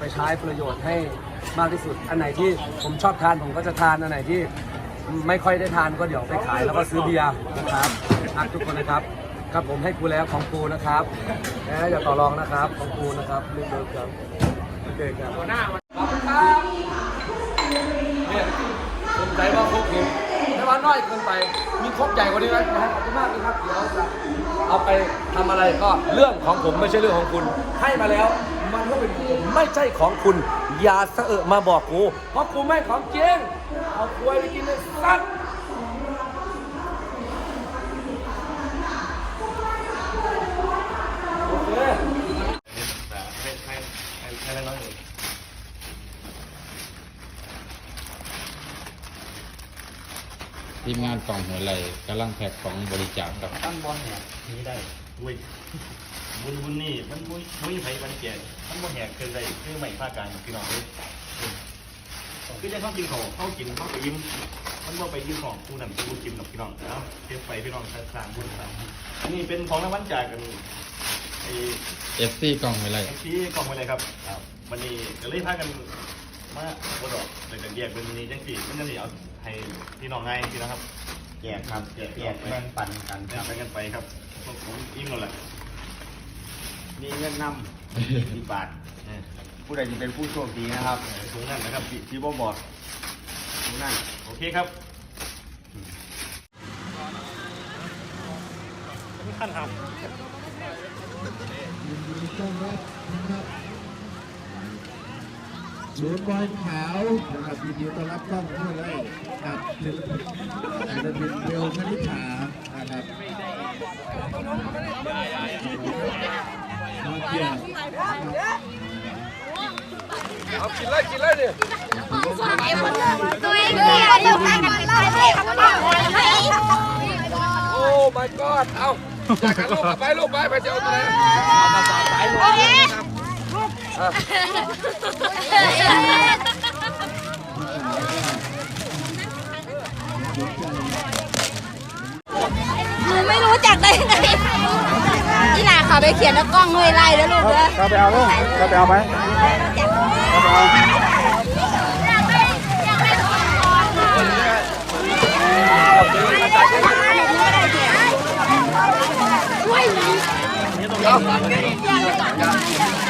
ไปใช้ประโยชน์ให้มากที่สุด อันไหนที่ผมชอบทานผมก็จะทาน อันไหนที่ไม่ค่อยได้ทานก็เดี๋ยวไปขายแล้วก็ซื้อเบียร์นะครับรักทุกคนนะครับ ครับผมให้กูแล้วของกูนะครับนะอย่าต่อรองนะครับ ของกูนะครับรีบเลิกครับโอเคครับหัวหน้าขอบคุณครับเนี่ยสนใจว่าพวกผมแต่ว่า น้อยเกินไป มีครกใหญ่กว่านี้ไหมนะขอบคุณมากนะครับเดี๋ยวจะเอาไปทำอะไรก็เรื่องของผมไม่ใช่เรื่องของคุณ ให้มาแล้ว มันก็เป็นของผมไม่ใช่ของคุณ อย่าเสอะมาบอกกู เพราะกูไม่ของจริงเอาควยไปกินเลยสัตว์โอเค ให้ให้ให้ให้น้อยๆหน่อย ทีม งานกล่องหัวไหลกำลังแพ็คของบริจาคครับตั้งบอลเนี่ยนี้ได้อุ้ยบุญบุญนี่มันมุ้ยมุ้ยไผมันแก่มันบ่แหกเกินได้คือไม่ภาคกลางพี่น้องเลยคือจะเข้ากินของเข้ากินเข้าไปยิ้มมันบ่ไปยิ้มของกูนั่นกูกินกับพี่น้องเนาะเก็บไปพี่น้องสร้างบุญสร้างอันนี้เป็นของรางวัลจากกันไอ้เอฟซีกล่องหัวไหลไอ้ที่กล่องไปเลยครับวันนี้ก็เลยพากันมาบดอกเลยกันแยกเป็นนี้จังสี่มันจะนี่เอา ให้พี่น้องง่ายพี่นะครับแยกครับแยกแยกแบ่งปันกันแยกไปกันไปครับพวกผมอิ่มหมดแหละมีเงินนำมีบาทเออผู้ใดจะเป็นผู้โชคดีนะครับเออถุงนั่นนะครับ ที่บ่บอกทุกนั่นโอเคครับ ศูนย์บอลขาวนะครับยินดีต้อนรับกล้องเข้าเลยครับศิลปินศิลปินเบลคณิษฐานะครับมาเกี่ยวเอากินเลยกินเลยดิตัวเองเนี่ยเลิกกันกันเลยให้เขาเลิกให้โอ้ my god เอาอยากกันลูกไปลูกไปไปเจ้าตัวไหนโอ้ย หนูไม่รู้จักได้ไงนี่นาเขาไปเขียนแล้วกล้องห้วยไล่แล้วลูกเด้อเราไปเอาไหมเราไปเอาไหมอยากให้ผู้ชายกับหนูนั่งอยู่กับน้องครูมาคนมาพลาดไงเราเสียเนี่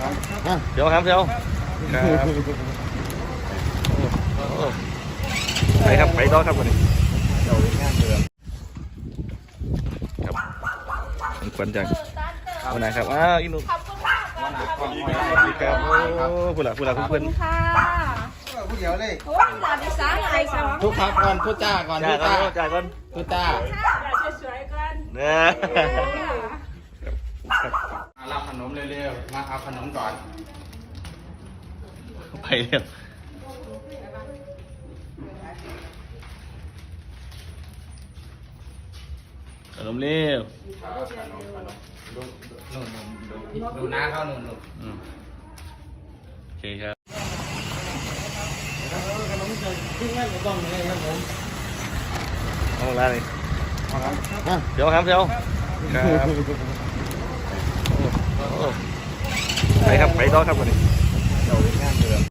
เลยเดี๋ยวครับเดี๋ยวครับโอ้ไปครับไปต่อครับวันนี้ครับขวัญจากวันไหนครับอ้าวอีนุครับโอ้ผู้หลักผู้หลักผู้เพื่อนค่ะผู้เดียวเลยโอ้ยหลานดิฉันอะไรสองทุกครับก่อนผู้จ้าก่อนจ่ายผู้ก่อจ้านจ่ายก่อนผู้จ้าเนี่ย มารับขนมเร็วๆ มาเอาขนมก่อน ไปเร็วขนมเร็วดูดูดูดูน้าเขาหนุ่มอืมโอเคครับเอาละเลยเดี๋ยวครับเดี๋ยวครับโอ้โอ้ ไปครับ ไปต่อครับวันนี้เราเล่งานเดิม